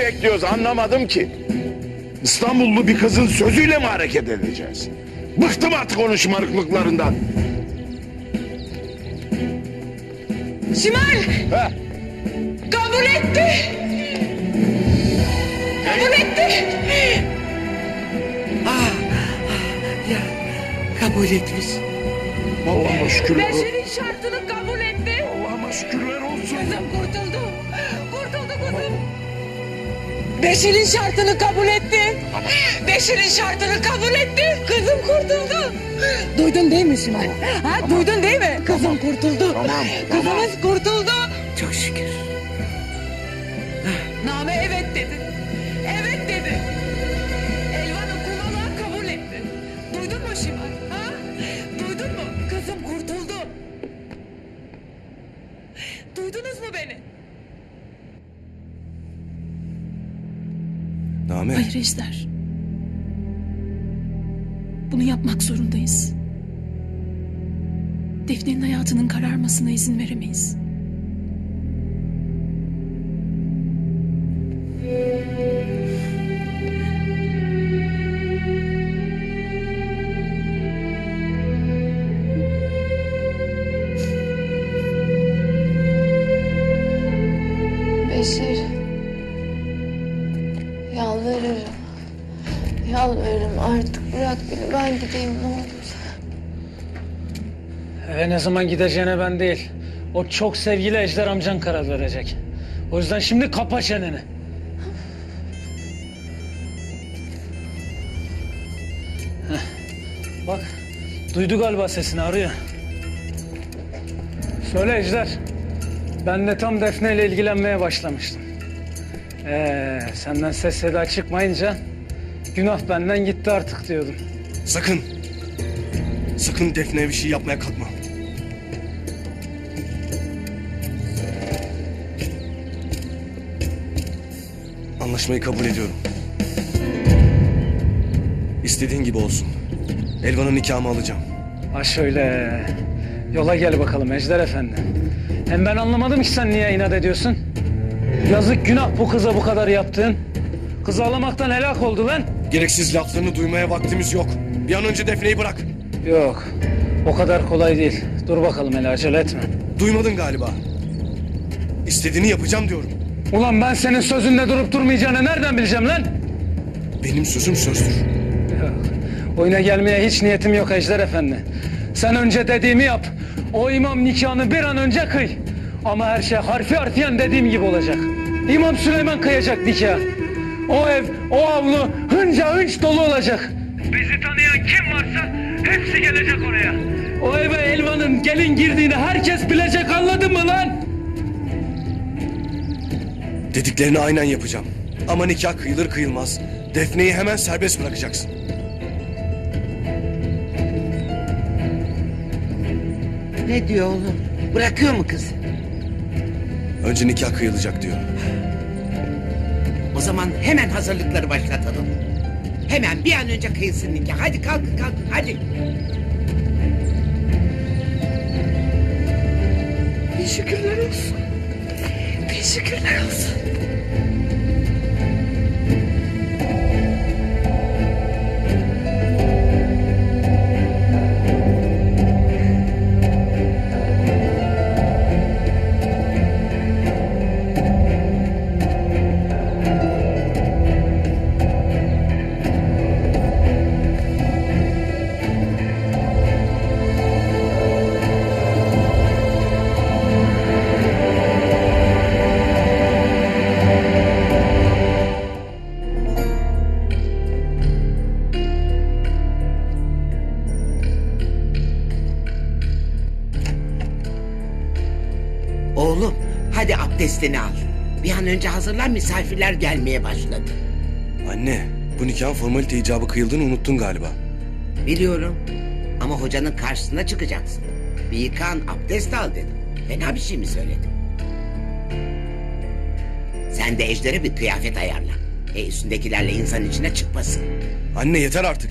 bekliyoruz anlamadım ki. İstanbullu bir kızın sözüyle mi hareket edeceğiz? Bıktım artık onun şımarıklıklarından. Şimal Ha? kabul etti. Kabul etti. Ya kabul etmiş. Allah'ıma şükürler olsun. Beşir'in şartını kabul etti. Allah'ıma şükürler olsun. Kızım. Kurtuldu Beşir'in şartını kabul etti. Beşir'in şartını kabul etti. Kızım kurtuldu. Duydun değil mi Şimal? Ha, duydun değil mi? Kızım kurtuldu. Kızımız kurtuldu. Name. Hayır Ejder. Bunu yapmak zorundayız. Defne'nin hayatının kararmasına izin veremeyiz. Yalvarırım artık bırak beni ben gideyim ne olur. Eve ne zaman gideceğine ben değil. O çok sevgili Ejder amcan karar verecek. O yüzden şimdi kapa çeneni. Heh, Bak, duydu galiba sesini arıyor. Söyle Ejder. Ben de tam Defne ile ilgilenmeye başlamıştım. Ee, senden ses seda çıkmayınca günah benden gitti artık diyordum. Sakın. Sakın Defne'ye bir şey yapmaya kalkma. Anlaşmayı kabul ediyorum. İstediğin gibi olsun. Elvan'ın nikahımı alacağım. Ha şöyle. Yola gel bakalım Ejder Efendi. Hem ben anlamadım ki sen niye inat ediyorsun. Yazık günah bu kıza bu kadar yaptığın. Kız ağlamaktan helak oldu lan. Gereksiz laflarını duymaya vaktimiz yok. Bir an önce Defne'yi bırak. Yok. O kadar kolay değil. Dur bakalım hele acele etme. Duymadın galiba. İstediğini yapacağım diyorum. Ulan ben senin sözünde durup durmayacağını nereden bileceğim lan? Benim sözüm sözdür. Yok. Oyuna gelmeye hiç niyetim yok Ejder Efendi. Sen önce dediğimi yap. O imam nikahını bir an önce kıy. Ama her şey harfi harfiyen dediğim gibi olacak. İmam Süleyman kıyacak nikah. O ev, o avlu hınca hınç dolu olacak. Bizi tanıyan kim varsa hepsi gelecek oraya. O eve Elvan'ın gelin girdiğini herkes bilecek anladın mı lan? Dediklerini aynen yapacağım. Ama nikah kıyılır kıyılmaz. Defne'yi hemen serbest bırakacaksın. Ne diyor oğlum? Bırakıyor mu kızı? Önce nikah kıyılacak diyor. O zaman hemen hazırlıkları başlatalım. Hemen bir an önce kıyılsın nikah. Hadi kalkın kalkın hadi. Teşekkürler olsun. Teşekkürler olsun. Oğlum hadi abdestini al. Bir an önce hazırlan misafirler gelmeye başladı. Anne, bu nikahın formalite icabı kıyıldığını unuttun galiba. Biliyorum ama hocanın karşısına çıkacaksın. Bir yıkan abdest al dedim. Fena bir şey mi söyledim? Sen de Ejder'e bir kıyafet ayarla. E üstündekilerle insan içine çıkmasın. Anne yeter artık.